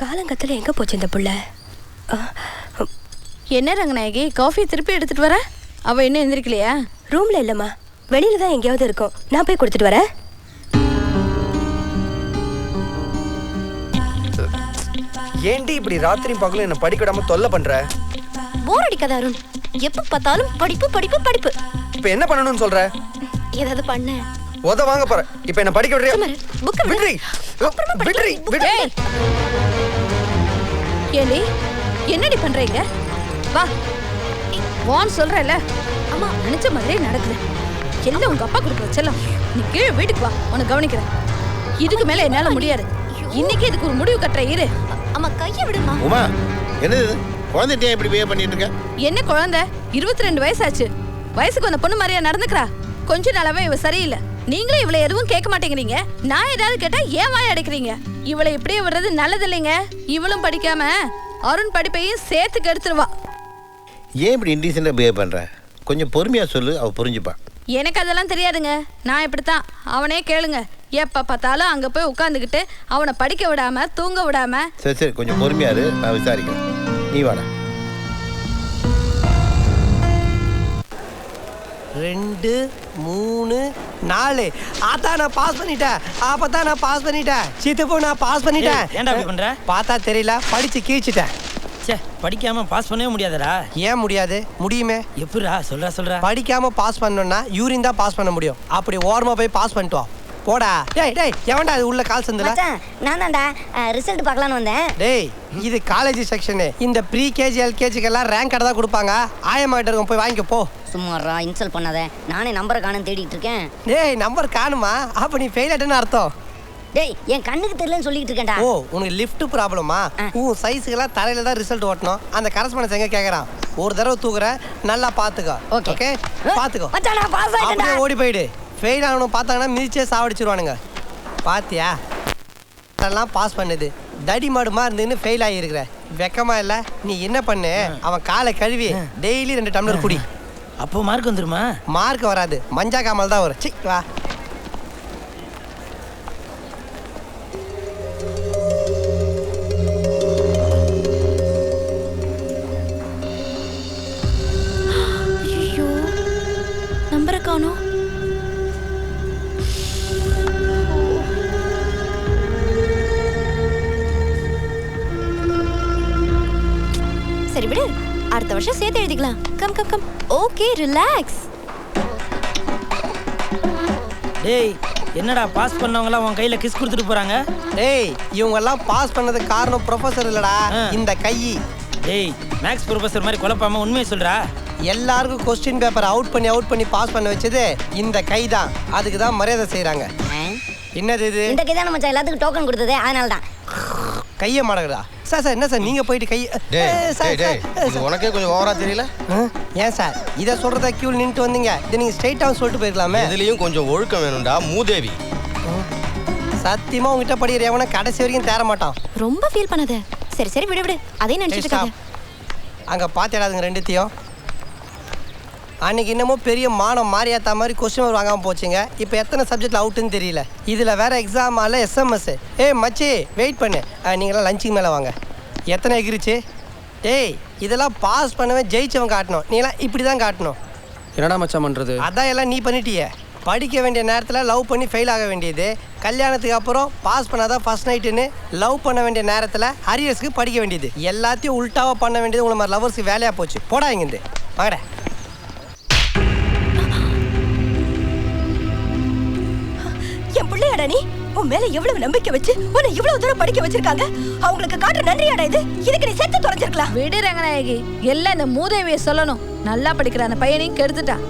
காலங்கத்துல எங்க போச்சு இந்த புள்ள? என்ன ரங்கநாயகி காஃபி திருப்பி எடுத்துட்டு வர? அவ இன்னும் எந்திரிக்கலையா? ரூம்ல இல்லம்மா. வெளியில தான் எங்கேயாவது இருக்கும். நான் போய் கொடுத்துட்டு வரேன். ஏன்டி இப்படி ராத்திரி பகலும் என்ன படிக்க விடாம தொல்லை பண்ற? போர் அடிக்காத அருண். எப்ப பார்த்தாலும் படிப்பு படிப்பு படிப்பு. இப்ப என்ன பண்ணணும்னு சொல்ற? ஏதாவது பண்ண. உத வாங்க போற. இப்ப என்ன படிக்க விடுறியா? சும்மா இரு. book அ விடு. விடுறி விடுறி ஏண்டி என்னடி பண்றீங்க வா. வான் சொல்றல அம்மா நினைச்ச மாதிரியே நடக்குது. எல்லாம் உங்க அப்பா கொடுக்குற செல்லம்? நீ கீழே வீட்டுக்கு வா உனக்கு கவனிக்கிறேன். இதுக்கு மேல என்னால முடியாது. இன்னைக்கு இதுக்கு ஒரு முடிவு கட்டுற இரு. அம்மா கைய விடுமா? உமா என்னது குழந்தைகிட்ட இப்படி பிஹேவ் பண்ணிட்டு இருக்க? என்ன குழந்தை? இருபத்தி ரெண்டு வயசாச்சு. வயசுக்கு வந்த பொண்ணு மாதிரியா நடந்துக்கிறா? கொஞ்ச நாளாவே இவ சரியில்லை. நீங்களும் இவளை எதுவும் கேட்க மாட்டேங்கிறீங்க. நான் ஏதாவது கேட்டா ஏன் வாய் அடைக்கிறீங்க? இவளை இப்படியே விடுறது நல்லது இல்லைங்க இவளும் படிக்காம அருண் படிப்பையும் சேர்த்து கெடுத்துருவா. ஏன் இப்படி இன்டீசெண்டாக பிஹேவ் பண்ற? கொஞ்சம் பொறுமையாக சொல்லு அவ புரிஞ்சுப்பா. எனக்கு அதெல்லாம் தெரியாதுங்க. நான் இப்படித்தான். அவனே கேளுங்க. எப்ப பார்த்தாலும் அங்க போய் உட்காந்துக்கிட்டு அவனை படிக்க விடாம தூங்க விடாம. சரி சரி கொஞ்சம் பொறுமையா இரு. நான் விசாரிக்கிறேன். நீ வாடா. ரெண்டு மூணு நாலு. அதான் நான் பாஸ் பண்ணிட்டேன். அப்பதான் நான் பாஸ் பண்ணிட்டேன். சித்தப்போ நான் பாஸ் பண்ணிட்டேன். ஏன்டா அப்படி பண்ற? பார்த்தா தெரியல. படிச்சு கீழ்ச்சிட்டேன். ச்சே படிக்காம பாஸ் பண்ணவே முடியாதுடா. ஏன் முடியாது? முடியுமே. எப்படிடா? சொல்றா சொல்றா. படிக்காம பாஸ் பண்ணணும்னா யூரின் தான் பாஸ் பண்ண முடியும். அப்படி ஓரமா போய் பாஸ் பண்ணிட்டு வா. போடா. டேய் டேய் எவன்டா அது உள்ள கால் சந்துல? மச்சான் நான் தான்டா ரிசல்ட் பார்க்கலான்னு வந்தேன். டேய் இது காலேஜ் செக்ஷனு இந்த ப்ரீ கேஜி எல்கேஜிக்கெல்லாம் ரேங்க் கார்டு தான் கொடுப்பாங்க. ஆயம்மா கிட்ட இருக்கும் போய் வாங்கிக்க போ. சும்மாறா இன்சல்ட் பண்ணாத. நானே நம்பரை காணும் தேடிட்டு இருக்கேன். டேய் நம்பர் காணுமா? அப்ப நீ ஃபெயில் ஆயிட்டேன்னு அர்த்தம். டேய் என் கண்ணுக்கு தெரியலன்னு சொல்லிட்டு இருக்கேன்டா. ஓ உனக்கு லிஃப்ட் ப்ராப்ளமா. உன் சைஸுக்கெல்லாம் தரையில தான் ரிசல்ட் ஓட்டணும். அந்த கரஸ்பாண்டன்ஸ் எங்க கேக்குறான்? ஒரு தடவை தூக்குற நல்லா பாத்துக்கோ. ஓகே. பாத்துக்கோ. மச்சான் நான் பாஸ் ஆயிட்டேன்டா. அப்படியே ஓடி போயிடு. ஃபெயில் ஆகணும் பார்த்தாங்கன்னா மிதிச்சே சாவடிச்சிருவானுங்க. பாத்தியா? அதெல்லாம் பாஸ் பண்ணுது. தடி மாடுமா இருந்துன்னு ஃபெயில் ஆகியிருக்கிற. வெக்கமா இல்ல. நீ என்ன பண்ணு? அவன் காலை கழுவி டெய்லி ரெண்டு டம்ளர் குடி. அப்போ மார்க் வந்துருமா? மார்க் வராது. மஞ்சா காமல் தான் வரும். சி வா. எழுதிக்கலாம் come come come okay relax டேய் என்னடா பாஸ் பண்ணவங்கலாம் உன் கையில கிஸ் கொடுத்துட்டு போறாங்க? டேய் இவங்க எல்லாம் பாஸ் பண்ணதுக்கு காரணம் ப்ரொஃபசர் இல்லடா. ஆ. இந்த கை. டேய் மேக்ஸ் ப்ரொஃபசர் மாதிரி குழப்பாம உண்மையை சொல்றா? எல்லாருக்கும் கொஸ்டின் பேப்பர் அவுட் பண்ணி அவுட் பண்ணி பாஸ் பண்ண வச்சது இந்த கை தான். அதுக்கு தான் மரியாதை செய்றாங்க? என்னது இது? இந்த கை தானே மச்சான் எல்லாத்துக்கும் டோக்கன் கொடுத்தது அதனால தான். கையை மடகுதா சார் சார் என்ன சார் நீங்க போயிட்டு கை டேய் ஏ, சார், டேய் டேய் சார், இது உனக்கே கொஞ்சம் ஓவரா தெரியல? ஏன் சார்? இதை சொல்றதா கியூல் நின்னுட்டு வந்தீங்க. இதை நீங்க ஸ்ட்ரைட்டாக சொல்லிட்டு போயிருக்கலாமே இதுலயும் கொஞ்சம் ஒழுக்கம் வேணும்டா மூதேவி. சத்தியமா உங்ககிட்ட படிக்கிற எவனும் கடைசி வரைக்கும் தேர மாட்டான். ரொம்ப ஃபீல் பண்ணாத. சரி சரி விடு விடு. அதையும் நினைச்சிட்டு. இருக்காத. அங்க பாத்திடாதுங்க ரெண்டுத்தையும். அன்னைக்கு இன்னமும் பெரிய மானம் மாறியாத்தா மாதிரி கொஸ்டின் வாங்காம போச்சுங்க. இப்போ எத்தனை சப்ஜெக்ட்ல அவுட்டுன்னு தெரியல. இதுல வேற எக்ஸாம் ஆல எஸ்எம்எஸ் ஏய் மச்சி வெயிட் பண்ணு. நீங்களாம் லஞ்சுக்கு மேலே வாங்க. எத்தனை எகிரிச்சு? டேய் இதெல்லாம் பாஸ் பண்ணவே ஜெயிச்சவன் காட்டணும். நீலாம் இப்படி தான் காட்டணும். என்னடா மச்சான் பண்றது? அதான் எல்லாம் நீ பண்ணிட்டியே. படிக்க வேண்டிய நேரத்தில் லவ் பண்ணி ஃபெயில் ஆக வேண்டியது. கல்யாணத்துக்கு அப்புறம் பாஸ் பண்ணாதான் ஃபர்ஸ்ட் நைட்டுன்னு லவ் பண்ண வேண்டிய நேரத்தில் ஹரியர்ஸ்க்கு படிக்க வேண்டியது. எல்லாத்தையும் உல்டாவா பண்ண வேண்டியது உங்களை மாதிரி லவர்ஸ்க்கு வேலையாக போச்சு. போடா இங்கேருந்து. வாங்கடா. என் பிள்ளையாடா நீ? உன் மேல எவ்வளவு நம்பிக்கை வச்சு உன்னை இவ்வளவு தூரம் படிக்க வச்சிருக்காங்க? அவங்களுக்கு காட்டுற நன்றியாடா இது? இதுக்கு நீ செத்து தொலைஞ்சிருக்கலாம். விடு ரங்கநாயகி. எல்லாம் இந்த மூதேவிய சொல்லணும். நல்லா படிக்கிற அந்த பையனையும் கெடுத்துட்டான்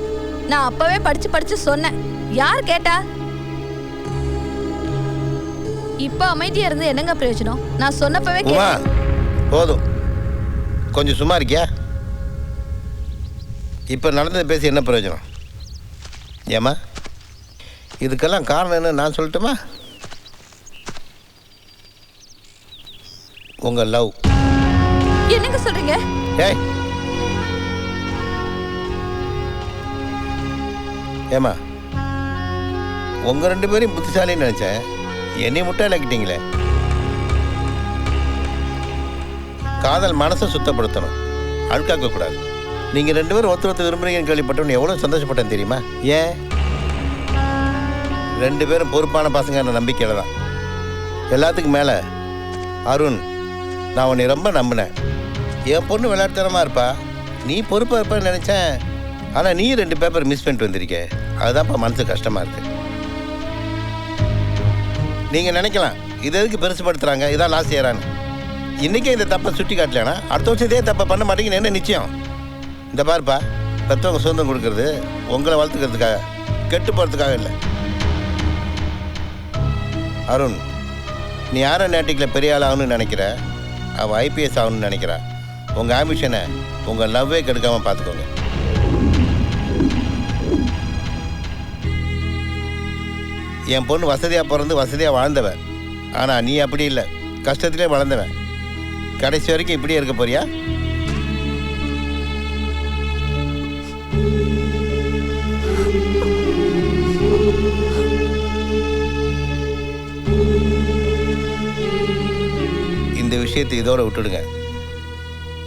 நான் அப்பவே படிச்சு படிச்சு சொன்னேன். யார் கேட்டா? இப்ப அமைதியா இருந்து என்னங்க பிரயோஜனம்? நான் சொன்னப்பவே போதும். கொஞ்சம் சும்மா இருக்கியா? இப்போ நடந்தது பேசி என்ன பிரயோஜனம்? ஏம்மா? இதுக்கெல்லாம் காரணம் என்ன? நான் சொல்லட்டுமா? உங்கள் லவ். என்னங்க சொல்றீங்க? ஏய். ஏம்மா உங்கள் ரெண்டு பேரையும் புத்திசாலின்னு நினச்சேன். என்னை முட்டாளாக்கிட்டீங்களே காதல் மனசை சுத்தப்படுத்தணும். அழுக்காக்க கூடாது நீங்கள் ரெண்டு பேரும் ஒருத்தர் ஒருத்தர் விரும்புறீங்கன்னு கேள்விப்பட்டவன் எவ்வளோ சந்தோஷப்பட்டேன் தெரியுமா? ஏன்? ரெண்டு பேரும் பொறுப்பான பசங்க நம்பிக்கையில் தான். எல்லாத்துக்கும் மேலே அருண் நான் உன்னை ரொம்ப நம்பினேன். என் பொண்ணு விளையாட்டுத்தனமாக இருப்பா. நீ பொறுப்பாக இருப்பான்னு நினச்சேன். ஆனால் நீ ரெண்டு பேப்பர் மிஸ் பண்ணிட்டு வந்திருக்க. அதுதான்ப்பா மனசு கஷ்டமாக இருக்கு. நீங்கள் நினைக்கலாம் இது எதுக்கு பெருசுப்படுத்துகிறாங்க இதான் லாஸ் இயரான்னு இன்றைக்கே இந்த தப்பை சுட்டி காட்டலைன்னா அடுத்த வருஷம் இதே தப்பை பண்ண மாட்டீங்கன்னு என்ன நிச்சயம்? இந்த பாருப்பா பெற்றவங்க சுதந்திரம் கொடுக்கறது உங்களை வளர்த்துக்கிறதுக்காக கெட்டு போகிறதுக்காக இல்லை. அருண் நீ யாரை நேட்டிக்கில் பெரிய ஆள் ஆகணும்னு நினைக்கிற அவள் ஐபிஎஸ் ஆகணும்னு நினைக்கிறா. உங்கள் ஆம்பிஷனை உங்கள் லவ்வே கெடுக்காமல் பார்த்துக்கோங்க என் பொண்ணு வசதியாக பிறந்து வசதியாக வாழ்ந்தவன் ஆனால் நீ அப்படி இல்லை. கஷ்டத்திலே வளர்ந்தவன் கடைசி வரைக்கும் இப்படியே இருக்க போறியா? இந்த விஷயத்தை இதோட விட்டுடுங்க.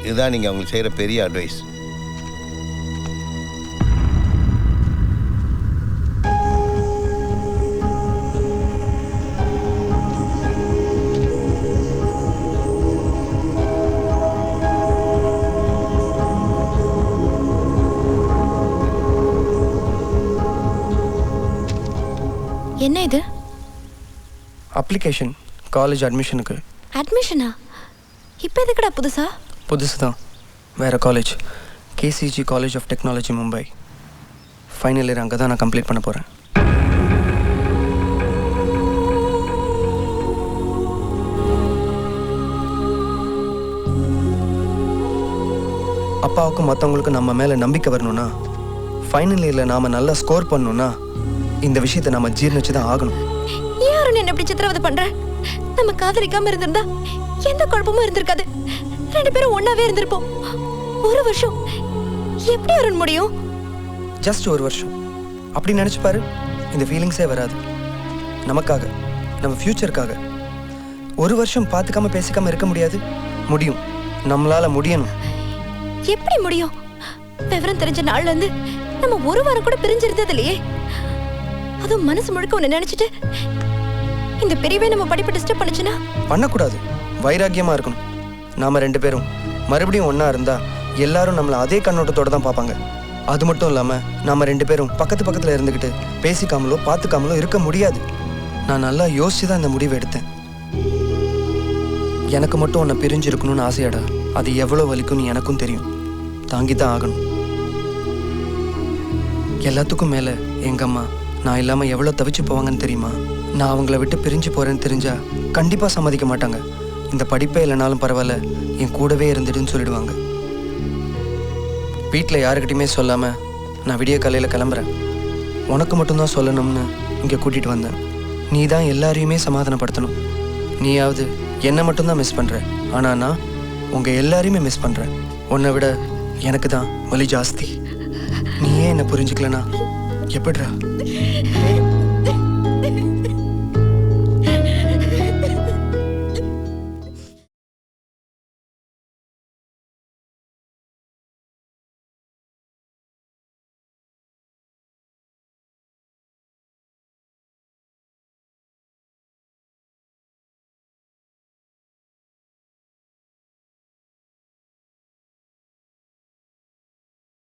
இதுதான் நீங்கள் அவங்களுக்கு செய்கிற பெரிய அட்வைஸ் என்ன இது? அப்ளிகேஷன் காலேஜ் அட்மிஷனுக்கு அட்மிஷனா இப்போ எதுக்குடா புதுசா? புதுசு தான் வேறு college KCG college of technology Mumbai final year அங்கே தான் நான் கம்ப்ளீட் பண்ண போகிறேன் அப்பாவுக்கும் மற்றவங்களுக்கும் நம்ம மேலே நம்பிக்கை வரணும்னா ஃபைனல் இயரில் நாம் நல்லா ஸ்கோர் பண்ணணும்னா இந்த விஷயத்தை நம்ம ஜீர்ணிச்சு தான் ஆகணும் அருண் என்ன இப்படி சித்திரவதை பண்ற? நம்ம காதலிக்காம இருந்திருந்தா எந்த குழப்பமும் இருந்திருக்காது. ரெண்டு பேரும் ஒண்ணாவே இருந்திருப்போம். ஒரு வருஷம். எப்படி அருண் முடியும்? ஜஸ்ட் ஒரு வருஷம். அப்படி நினச்சி பாரு இந்த ஃபீலிங்ஸே வராது. நமக்காக நம்ம ஃப்யூச்சருக்காக ஒரு வருஷம் பார்த்துக்காம பேசிக்காம இருக்க முடியாது. முடியும். நம்மளால முடியணும். எப்படி முடியும்? விவரம் தெரிஞ்ச நாள்ல இருந்து நம்ம ஒரு வாரம் கூட பிரிஞ்சிருந்தது இல்லையே அதுவும் மனசு முழுக்க ஒண்ணு நினைச்சிட்டு இந்த பிரிவே நம்ம படிப்பு டிஸ்டர்ப் பண்ணுச்சுன்னா? பண்ணக்கூடாது. வைராக்கியமா இருக்கணும். நாம ரெண்டு பேரும். மறுபடியும் ஒன்னா இருந்தா எல்லாரும் நம்மளை அதே கண்ணோட்டத்தோட தான் பார்ப்பாங்க. அது மட்டும் இல்லாம நாம ரெண்டு பேரும் பக்கத்து பக்கத்துல இருந்துக்கிட்டு பேசிக்காமலோ பார்த்துக்காமலோ இருக்க முடியாது. நான் நல்லா யோசிச்சு தான் இந்த முடிவை எடுத்தேன். எனக்கு மட்டும் உன்னை பிரிஞ்சு இருக்கணும்னு ஆசையாடா. அது எவ்வளோ வலிக்கும்னு எனக்கும் தெரியும். தாங்கி தான் ஆகணும். எல்லாத்துக்கும் மேலே எங்க அம்மா நான் இல்லாமல் எவ்வளோ தவிச்சு போவாங்கன்னு தெரியுமா? நான் அவங்கள விட்டு பிரிஞ்சு போகிறேன்னு தெரிஞ்சா கண்டிப்பாக சம்மதிக்க மாட்டாங்க. இந்த படிப்பே இல்லைனாலும் பரவாயில்ல என் கூடவே இருந்துடுன்னு சொல்லிடுவாங்க. வீட்டில் யாருக்கிட்டையுமே சொல்லாமல் நான் விடிய காலையில் கிளம்புறேன். உனக்கு மட்டும்தான் சொல்லணும்னு இங்கே கூட்டிகிட்டு வந்தேன். நீ தான் எல்லாரையுமே சமாதானப்படுத்தணும். நீயாவது என்னை மட்டும்தான் மிஸ் பண்ணுற ஆனால் நான் உங்கள் எல்லாரையுமே மிஸ் பண்ணுறேன் உன்னை விட எனக்கு தான் வலி ஜாஸ்தி. நீ ஏன் என்னை புரிஞ்சுக்கலனா? எப்படிடா?